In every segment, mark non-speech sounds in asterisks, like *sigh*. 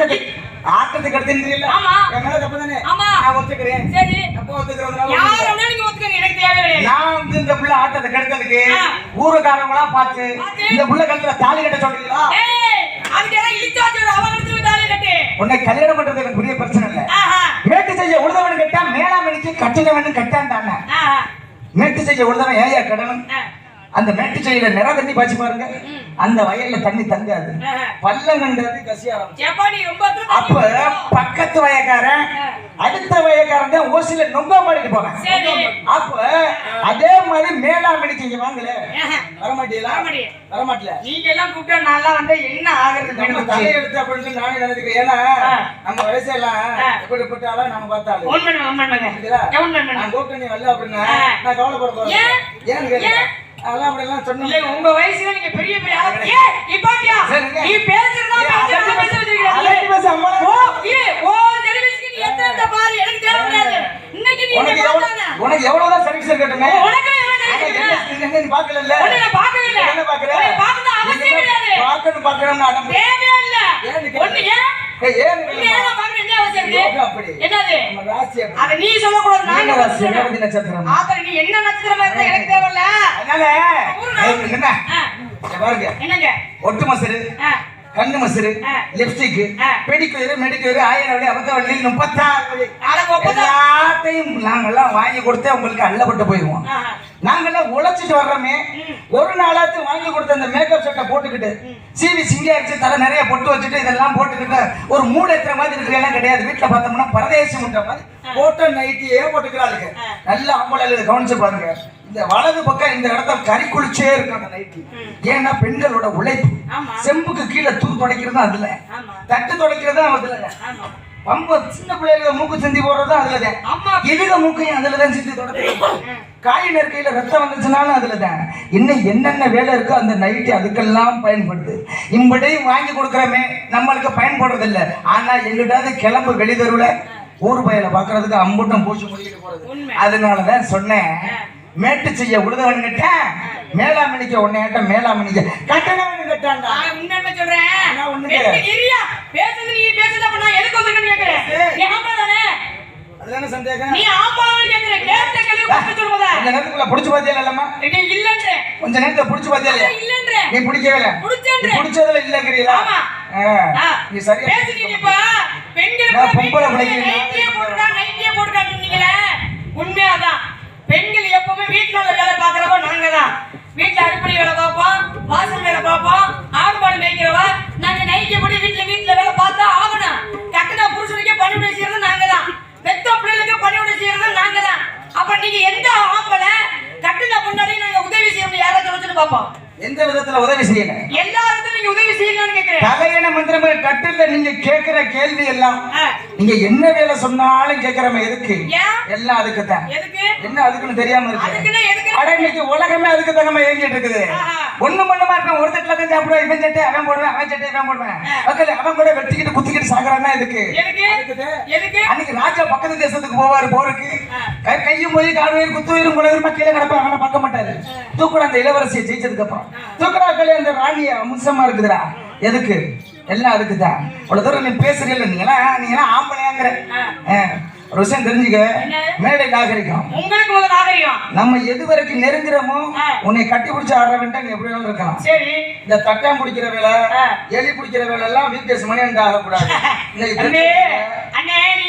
ஆட்டத்துக்கு ஆட்டத்துக்கு எடுத்துன்றீல்ல ஆமா. என் மேல தப்பு தானே ஆமா. நான் ஒத்துக்கிறேன். சரி. அப்போ ஒத்துக்கிறதுனால யார நீங்க ஒத்துக்கங்க எனக்கு நான் வந்து இந்த புள்ள ஆட்டத்தை கெடுத்ததுக்கு ஆ. ஊருக்காரங்களா பார்த்து. இந்த புள்ள கழுத்துல தாலி கட்ட சொல்றீங்களா? ஏய் அதுக்கு எல்லாம் அவன் தாலி கட்டு. உன்னை கல்யாணம் பண்றது எனக்கு பெரிய பிரச்சனை இல்ல. மேட்டு செய்ய உழுதவன் கட்டா மேலாமணிக்கு கட்டினவன் கட்டான் தானே மேட்டு செய்ய உழுதவன் ஏயா கடனும். அந்த மேட்டு செய்யல நிற தண்ணி பாய்ச்சி பாருங்க. அந்த வயல்ல தண்ணி தங்காது. பள்ளம் கண்டது தூரம் தள்ளி அப்ப. பக்கத்து வயக்காரன் அடுத்த வயக்காரன் தான் ஓசில நொங்க மாடிட்டு போவேன். அப்ப அதே மாதிரி மேலாமணிக்கு இங்க வாங்கல. வரமாட்டீங்களா. வரமாட்டல நீங்க எல்லாம் கூப்பிட்டா நல்லா வந்தா என்ன ஆகுறது நம்ம தலையெழுத்து அப்படின்னு சொல்லி நானே நினைச்சுக்கிறேன் ஏன்னா. நம்ம வயசெல்லாம் ஆ. எப்படிப்பட்டாலும் நம்ம பார்த்தாலும் நான் கூப்பிட்டு நீ வரல அப்படின்னா. நான் கவலைப்பட போறேன் ஏன்? ஏன்னு கேளுங்க ஏன்? அதெல்லாம் அப்படிலாம் உங்க வயசுல நீங்க பெரிய பெரிய ஆளு இப்பாட்டியா. நீ பேசுறதா ஏய், பேசுறதா அதட்டி பேச வச்சிருக்கீங்க அதட்டி பேச அம்மா. ஓ ஏய் ஓ டெலிவிஷன் நீ எத்தனை எத்தனை பாரு எனக்கு தேவை கிடையாது இன்னைக்கு நீ உனக்கு என்ன எவ்வளவு உனக்கு எவ்வளவுதான் சர்வீஸ் இருக்கட்டுமே உனக்கு எவ்வளவு நீ? உன்னை நான் பார்க்கவே இல்ல. என்ன பார்க்கல? உன்னை பார்க்கணும் அவசியம் நீங்க கிடையாது. பார்க்கணும் பார்க்கணும்னு அடம் பிடி- தேவையே இல்ல ஏன்னு கேளு. ஒண்ணு ஏன் ஏய், ஏன்னு ஒண்ணு கேளுமா? ஏன் நான். என்னது. அத நீ ரேவதி நட்சத்திரம். ஆத்தர் நீ என்ன நட்சத்திரமா இருந்தா எனக்கு தேவையில்ல? அதனால என்ன பாருங்க. என்னங்க? ஒட்டு மசரு கண்ணு மசரு. லிப்ஸ்டிக் ஆ. பெடிக்கூர் மெடிக்கூர் ஆயிரம் வழி அபத்த வள்ளி முப்பத்தாறு வழி. எல்லாத்தையும் நாங்கெல்லாம் வாங்கி கொடுத்து உங்களுக்கு அள்ளப்பட்டு போயிடுவோம். நாங்கெல்லாம் உழைச்சிட்டு வர்றோமே. ஒரு நாளாச்சும் வாங்கி கொடுத்த அந்த மேக்கப் செட்டை போட்டுக்கிட்டு சீவி சிங்காரிச்சு தலை நிறைய பொட்டு வச்சுட்டு இதெல்லாம் போட்டுக்கிட்டு ஒரு மூடு எத்துற மாதிரி இருக்கிறதெல்லாம் கிடையாது. வீட்டுல பார்த்தோம்னா பரதேசம் பண்ற மாதிரி போட்ட நைட்டியே போட்டுக்கிறாளுங்க. நல்ல ஆம்பளை கவனிச்சு பாருங்க. இந்த வலது பக்கம் இந்த இடத்த கறி குளிச்சே இருக்கும் அந்த நைட்டி. ஏன்னா பெண்களோட உழைப்பு. செம்புக்கு கீழே தூ துடைக்கிறதும் அதுல. தட்டு துடைக்கிறதும் அதுல பம்ப சின்ன பிள்ளைகளுக்கு மூக்கு சிந்தி போடுறதும் அதுலதான். அம்மா எதுக மூக்கையும் அதுலதான் சிந்தி தொடக்கிறது *laughs* ம். காய் நெருக்கையில ரத்தம் வந்துச்சுனாலும் அதுலதான். இன்னும் என்னென்ன வேலை இருக்கோ அந்த நைட்டு அதுக்கெல்லாம் பயன்படுது. இம்படையும் வாங்கி கொடுக்குறமே நம்மளுக்கு பயன்படுறது இல்ல ஆனா எங்கிட்டாவது கிளம்பு வெளிதருவுல ஊர் பயல பாக்குறதுக்கு அம்புட்டம் பூச்சி முடிக்கிட்டு போறது. உண்மை. அதனாலதான் சொன்னேன். மேட்டு செய்ய உழுதவன் கிட்ட மேலாமணிக்க உன்னையாட்ட மேலாமணிக்க. கட்டணவன் கட்டாண்டா சொல்றேன். நான் எதுக்கு வந்திருக்கேன்னு கேக்குறேன். நீ ஆம்பளை தானே? அதுதானே சந்தேகம். நீ ஆம்பளை கேக்குற கேட்ட கேள்வி சொல்லுவத கொஞ்ச நேரத்துக்குள்ள புடிச்சு பாத்தியா இல்லம்மா இது இல்லன்ற கொஞ்ச நேரத்துல புடிச்சு பாத்தியா இல்லையா? இல்லன்ற நீ பிடிக்கவே இல்ல. புடிச்சன்ற. பிடிச்சதுல ஆமா. ஆ. நீ சரியா பேசுறீங்க இப்ப பெண்கள் நான் பொம்பளை பிள்ளைங்க. நைட்டியே போட்டுட்டா நைட்டியே சொன்னீங்களே. உண்மையாதான். பெண்கள் எப்பவுமே வீட்டுல உள்ள வேலை பாக்குறவ நாங்க தான் வீட்டுல அடுப்படி வேலை பார்ப்போம். வாசல் வேலை பார்ப்போம் ஆடு மாடு மேய்க்கிறவ நாங்க நைட்டிய போட்டு வீட்டுல வீட்டுல வேலை பார்த்தா ஆகணும் கட்டின புருஷனுக்கே பணிவிடை செய்யறது நாங்க தான் பெத்த பிள்ளைகளுக்கு பணிவிடை செய்யறது நாங்க தான் அப்ப நீங்க எந்த ஆம்பளை கட்டின முன்னாடி நாங்க உதவி செய்யணும்? யாராச்சும் வச்சுட்டு பார்ப்போம்? எந்த விதத்துல உதவி செய்யணும் எல்லா இடத்துலயும் நீங்க உதவி செய்யணும்னு கேக்குறேன் தலையண மந்திரமே கட்டில நீங்க கேக்குற கேள்வி எல்லாம். நீங்க என்ன வேலை சொன்னாலும் கேக்குறமே எதுக்கு? எல்லாம் அதுக்கு தான் எதுக்கு? என்ன அதுக்குன்னு தெரியாம இருக்கு. அட இன்னைக்கு உலகமே அதுக்கு தகம இயங்கிட்டு இருக்குது. ஒண்ணு மண்ணுமா இருப்பேன் ஒரு தட்டுல தான் சாப்பிடுவேன். இவன் சட்டை அவன் போடுவேன் அவன் சட்டை இவன் போடுவேன். மக்கள் அவன் கூட வெட்டிக்கிட்டு குத்திக்கிட்டு இதுக்கு எதுக்கு. எதுக்கு? அன்னைக்கு ராஜா பக்கத்து தேசத்துக்கு போவாரு போருக்கு. கையும் போய் காடுவயிறு குத்துவயிரும் குலவயிரும் கீழே கிடப்பா அவனை பார்க்க மாட்டாரு. தூக்குற அந்த இளவரசியை ஜெயிச்சதுக்கு அப்புறம் தூக்குறாக்களே அந்த ராணிய அம்சமா இருக்குதுடா. எதுக்கு? எல்லாம் அதுக்குதான் அவ்வளவு தூரம் நீ பேசுறீல்ல நீ எல்லாம் நீ எல்லாம் ஆம்பளையாங்கிற. ஒரு விஷயம் தெரிஞ்சுக்க? மேடை நாகரிகம். உங்களுக்கு நாகரிகம். நம்ம எது வரைக்கும் நெருங்குறோமோ. உன்னை கட்டி பிடிச்ச ஆடுற வேண்டாம் நீ எப்படி வேணாலும் இருக்கலாம். சரி. இந்த தட்டாம் பிடிக்கிற வேலை. எலி பிடிக்கிற வேலை எல்லாம் விபிஎஸ் மணி அண்டா ஆகக்கூடாது *laughs*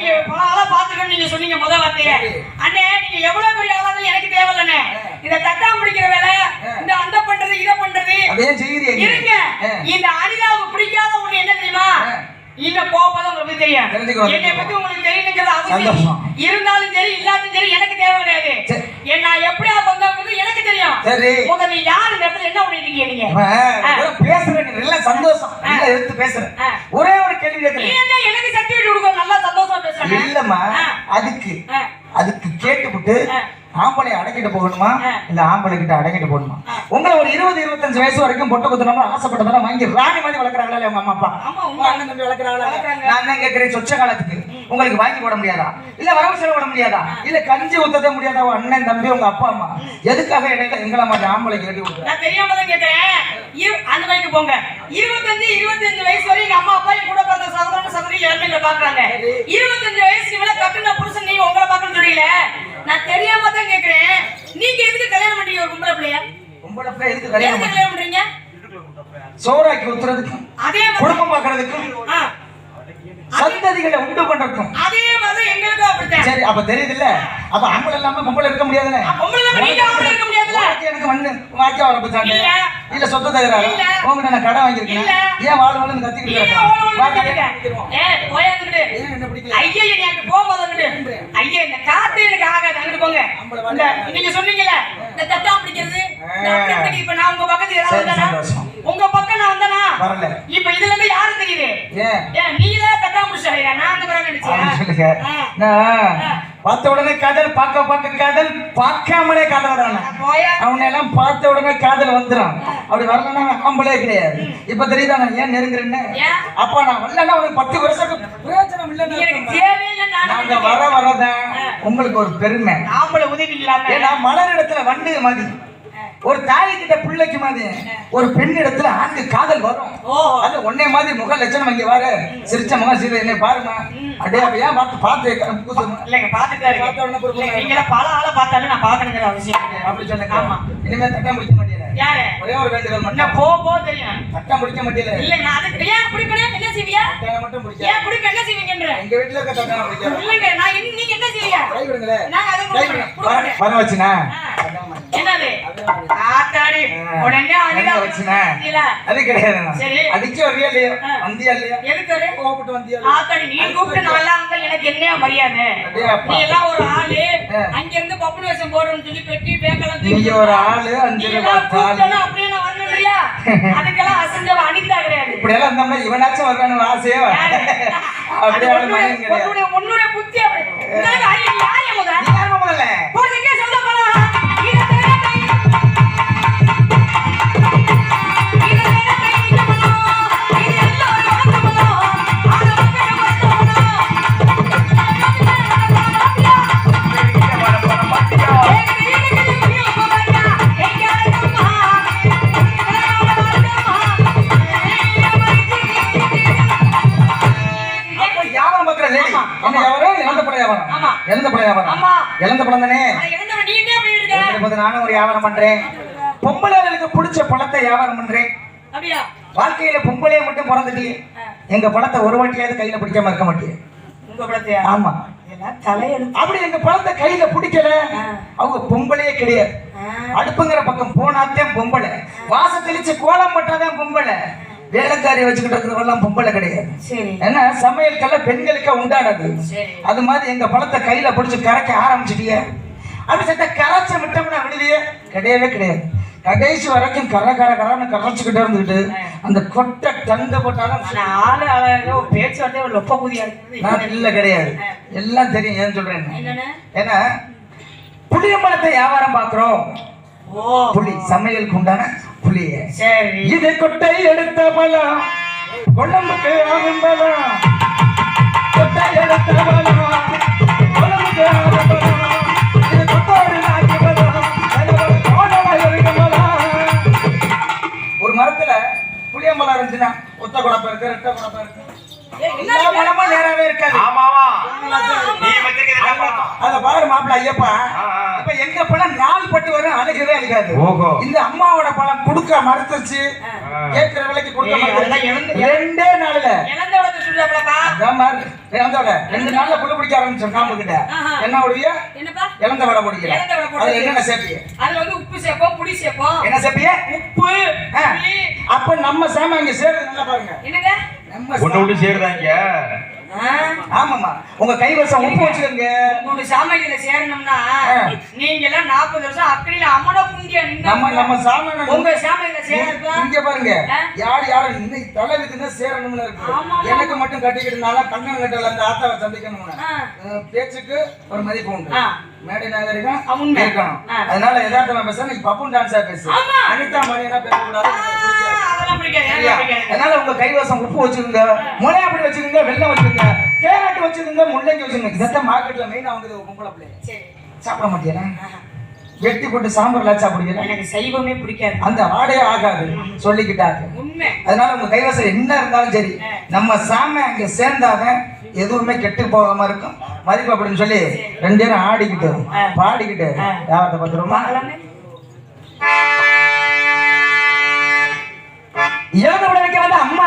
நீங்க பல ஆளா பாத்துக்கணும் நீங்க சொன்னீங்க முத வார்த்தைய சரி. அண்ணே நீங்க எவ்வளவு பெரிய ஆளா இருந்தாலும் எனக்கு தேவையில்லண்ணே. இந்த தட்டாம் பிடிக்கிற வேலை இந்த அந்த பண்றது இத பண்றது. இருங்க. இந்த அனிதாவுக்கு பிடிக்காத ஒண்ணு என்ன தெரியுமா. இந்த கோபம் உங்களுக்கு தெரியும். என்னை பத்தி உங்களுக்கு தெரியணுங்கிறது அவசியம். இருந்தாலும் சரி இல்லாலும் சரி எனக்கு தேவை கிடையாது. என்ன எப்படியா வந்தாங்கிறது எனக்கு தெரியும். நீ யாரு இந்த இடத்துல என்ன பண்ணிட்டு இருக்கீங்க நீங்க? பேசுறேன் நல்ல சந்தோஷம். நல்லா எடுத்து பேசுறேன். ஒரே ஒரு கேள்வி கேட்கிறேன் எனக்கு சர்டிபிகேட் கொடுக்க நல்லா சந்தோஷமா பேசுறேன் இல்லம்மா. அதுக்கு. அதுக்கு கேட்டுவிட்டு. ஆம்பளை அடக்கிட்டு போகணுமா. இல்ல ஆம்பளை கிட்ட அடக்கிட்டு போகணுமா. உங்களை ஒரு இருபது இருபத்தஞ்சு வயசு வரைக்கும் பொட்டை குத்தனமா ஆசைப்பட்டதெல்லாம் வாங்கி ராணி மாதிரி வளர்க்குறாங்களா உங்க அம்மா அப்பா. நான் தான் கேட்கிறேன் சொச்ச காலத்துக்கு. உங்களுக்கு வாங்கி போட முடியாதா? இல்ல வரவு செலவு போட முடியாதா? இல்ல கஞ்சி ஊத்தத முடியாதா அண்ணன் தம்பி உங்க அப்பா அம்மா? எதுக்காக இடையில எங்களை மாதிரி ஆம்பளைக்கு கட்டி கொடுக்குற? நான் தெரியாம தான் கேக்குறேன் இரு- அந்த வயசுக்கு போங்க. இருபத்தஞ்சு இருபத்தஞ்சு வயசு வரை எங்க அம்மா அப்பா என் கூட பிறந்த சகோதரன் சகோதரி எல்லாருமே பாக்குறாங்க இருபத்தஞ்சு வயசுக்கு மேல கட்டுன புருஷன் நீங்க உங்களை பாக்கணும்னு சொல்றீங்களே நான் தெரியாம தான் கேக்குறேன். நீங்க எதுக்கு கல்யாணம் பண்றீங்க ஒரு கும்பல பிள்ளைய? உங்களோட பிள்ளை எதுக்கு கல்யாணம் கல்யாணம் பண்றீங்க? சோறாக்கி ஊத்துறதுக்கும் அதே குடும்பம் பார்க்கறதுக்கும் ஆ, சந்ததிகளை உண்டு பண்றதுக்கும். அதே மாதிரி எங்களுக்கும் அப்படித்தான். சரி அப்ப தெரியுது இல்ல அப்ப ஆம்பளை இல்லாம பொம்பளை இருக்க முடியாதுல்ல? பொம்பளை இல்லாம நீங்க ஆம்பளை இருக்க முடியாதுல்ல? உனக்கு எனக்கு மண்ணு வாக்கியா வர பச்சாண்டு இல்ல. சொத்து இல்ல. உங்ககிட்ட நான் கடன் வாங்கியிருக்கேன். ஏன் வாழ் வாழ்னு கத்திக்கிட்டு இருக்கேன்? போகும்போது. ஐயா இந்த காத்து எனக்கு ஆகாது. அங்கிட்டு போங்க. நீங்க சொன்னீங்கல்ல இந்த தட்டா பிடிக்கிறது. இப்ப நான் உங்க வந்தானா? சந்தோஷம். உங்க பக்கம் நான் வந்தானா? வரல. இப்ப இதுல இருந்து யாரு தெரியுது? நீ தான் தட்டா முடிச்சாயா நான் அந்த நினைச்சேன் நான் பார்த்த உடனே காதல் பார்க்க பார்க்க காதல் பார்க்காமலே காதல் வரான அவனை எல்லாம் பார்த்த உடனே காதல் வந்துடும் அப்படி வரலன்னா ஆம்பளே கிடையாது. இப்ப தெரியுதா நான் ஏன் நெருங்குறேன்னு? அப்ப நான் வரலன்னா உனக்கு பத்து வருஷம் பிரயோஜனம் நான் நாங்க வர வரதான் உங்களுக்கு ஒரு பெருமை. ஆம்பளை உதவி இல்லாம. ஏன்னா மலர் இடத்துல வண்டு மாதிரி ஒரு தாய் கிட்ட பிள்ளைக்கு மாதிரி ஒரு பெண் இடத்துல ஆண்கு காதல் வரும். அது உன்னை மாதிரி முக லட்சணம் இங்க பாரு. சிரிச்ச முகம் சீதை என்னை பாருமா அடே அப்ப ஏன் பார்த்து பார்த்து இல்லைங்க பாத்துட்டு பார்த்த உடனே பொறுப்பு இருக்கேன் நீங்க பல ஆளை பார்த்தாலும் நான் பாக்கணுங்கிற அவசியம். அப்படி சொல்லுங்க. ஆமா. இனிமே தட்டம் முடிக்க மாட்டேல யாரு? ஒரே ஒரு வேண்டுதல் மட்டும். போ போ தெரியும்? தட்டம் முடிக்க மாட்டேல இல்ல நான் அதுக்கு ஏன் குடிப்பேன் என்ன செய்வியா தட்டம் மட்டும் முடிக்க. ஏன் குடிப்ப என்ன செய்வீங்கன்ற? எங்க வீட்டுல இருக்க தட்டம் முடிக்க இல்லைங்க நான் நீங்க என்ன செய்வீங்க? கை விடுங்களே நான் அதை வர- வச்சுனா. என்னது? ஆத்தாடி உடனே அழுதா வச்சுனா இல்ல. அது கிடையாது. அடிச்சு வரியா இல்லையா. வந்தியா இல்லையா எதுக்கு கோபப்பட்டு வந்தியா? ஆத்தாடி நீ கூப்பிட்டு வந்தா எனக்கு என்ன மரியாதை. நீ எல்லாம் ஒரு ஆளு. அங்க இருந்து பப்புனு வேஷம் போடுறேன்னு சொல்லி பெட்டி பேக்கெல்லாம் நீங்க ஒரு ஆளு அஞ்சு ரூபாய் அப்படியே நான்? *laughs* அதுக்கெல்லாம் அசஞ்சவ அனிதா கிடையாது. இப்படி எல்லாம் இருந்தோம்னா இவனாச்சும் வருவானு ஆசையே? அப்படியே உன்னுடைய- வியாபாரம் பண்றேன். பொம்பளைகளுக்கு பிடிச்ச பழத்தை வியாபாரம் பண்றேன். வாழ்க்கையில பொம்பளைய மட்டும் பிறந்துட்டு எங்க பழத்தை ஒரு வாட்டியாவது கையில பிடிக்காம இருக்க மாட்டேன். உங்க படத்தையா ஆமா. அப்படி எங்க பழத்தை கையில பிடிக்கல. அவங்க பொம்பளையே கிடையாது. அடுப்புங்கிற பக்கம் போனாத்தான் பொம்பளை. வாச தெளிச்சு கோலம் போட்டாதான் பொம்பளை. வேலைக்காரி வச்சுக்கிட்டு இருக்கிறவெல்லாம் பொம்பளை கிடையாது. ஏன்னா சமையல்கெல்லாம் பெண்களுக்கு உண்டானது. அது மாதிரி எங்க பழத்தை கையில பிடிச்சு கரைக்க ஆரம்பிச்சிட்டிய. அப்படி சட்ட கரைச்ச விட்டோம்னா விடுதியே கிடையவே கிடையாது. கடைசி வரைக்கும் கரை கரை கரன்னு கரைச்சுக்கிட்டே இருந்துக்கிட்டு அந்த கொட்டை தண்டை போட்டாலும் ஆளு அழகா பேச்சுவார்த்தை ஒரு லொப்ப புதியா நான் இல்ல கிடையாது. எல்லாம் தெரியும். ஏன் சொல்றேன்? ஏன்னா புளியம்பழத்தை வியாபாரம் பார்க்கிறோம். ஓ. புளி சமையலுக்கு உண்டான புளிய. சரி. இது கொட்டை எடுத்த பழம் குழம்புக்கு ஆகும் பழம் கொட்டை எடுத்த பழம் குழம்புக்கு ஆகும் பழம் ஒரு மரத்துல புளியம்பழம் இருந்துச்சுன்னா ஒத்த குழப்பம் இருக்கு ரெட்ட குழப்பம் இருக்கு. நேராவே இருக்காது? அத பாரு மாப்பிள்ள ஐயப்பா. இப்ப எங்க பழம் நாள் பட்டு வரும் அழுகவே அழுகாது. இந்த அம்மாவோட பழம் கொடுக்க மறுத்துச்சு கேட்கிற விலைக்கு கொடுக்க மறுத்துச்சு ரெண்டே நாள்ல. இழந்த மாதிரி இழந்தோட ரெண்டு நாள்ல புழு பிடிக்க ஆரம்பிச்சோம் காம்பு கிட்ட. என்ன உடைய என்னப்பா? இழந்த வடை போட்டு- அது என்னென்ன சேர்ப்பிய? அதுல வந்து உப்பு சேர்ப்போம் புளி சேர்ப்போம். என்ன சேர்ப்பிய? உப்பு அப்ப நம்ம சாம இங்க சேர்றது நல்லா பாருங்க. என்னங்க? நம்ம ஒண்ணு ஆமாமா உங்க கைவசம் உப்பு வச்சுக்கோங்க உங்க சாமையில சேரணும்னா. நீங்க எல்லாம் நாற்பது வருஷம் அக்கடியில அம்மன குண்டியா நம்ம நம்ம சாமான உங்க சாமையில சேரப்பா இங்க பாருங்க? யார் யாரும் இன்னைக்கு தலை விதினா சேரணும்னு இருக்கு. எனக்கு மட்டும் கட்டிக்கிட்டனால கண்ணன் கட்டல அந்த ஆத்தாவை சந்திக்கணும்னு பேச்சுக்கு ஒரு மதிப்பு உண்டு. மேடை நாகரிகம். இருக்கணும். அதனால யதார்த்தமா பேச நீ பப்புன் டான்ஸா பேசு. அனிதா மணியனா பேசக்கூடாது அதனால உங்க கைவசம் உப்பு வச்சுக்கோங்க முளை அப்படி வச்சுக்கோங்க வெள்ளம் வச்சுக்கோங்க கேரட் வச்சுக்கோங்க முள்ளங்கி வச்சுக்கோங்க இதான் மார்க்கெட்ல மெயினா வந்து பொம்பளை பிள்ளை சாப்பிட மாட்டேனா வெட்டி போட்டு சாம்பார்லாம் சாப்பிடுவீங்க எனக்கு சைவமே பிடிக்காது. அந்த வாடையே ஆகாது சொல்லிக்கிட்டாங்க உண்மை. அதனால உங்க கைவசம் என்ன இருந்தாலும் சரி நம்ம சாமி அங்க சேர்ந்தாதான் எதுவுமே கெட்டு போகாம இருக்கும். மதிப்பு அப்படின்னு சொல்லி ரெண்டு பேரும் ஆடிக்கிட்டு பாடிக்கிட்டு ഇയാളെന്ന് പറയുന്നത് അവന്റെ അമ്മ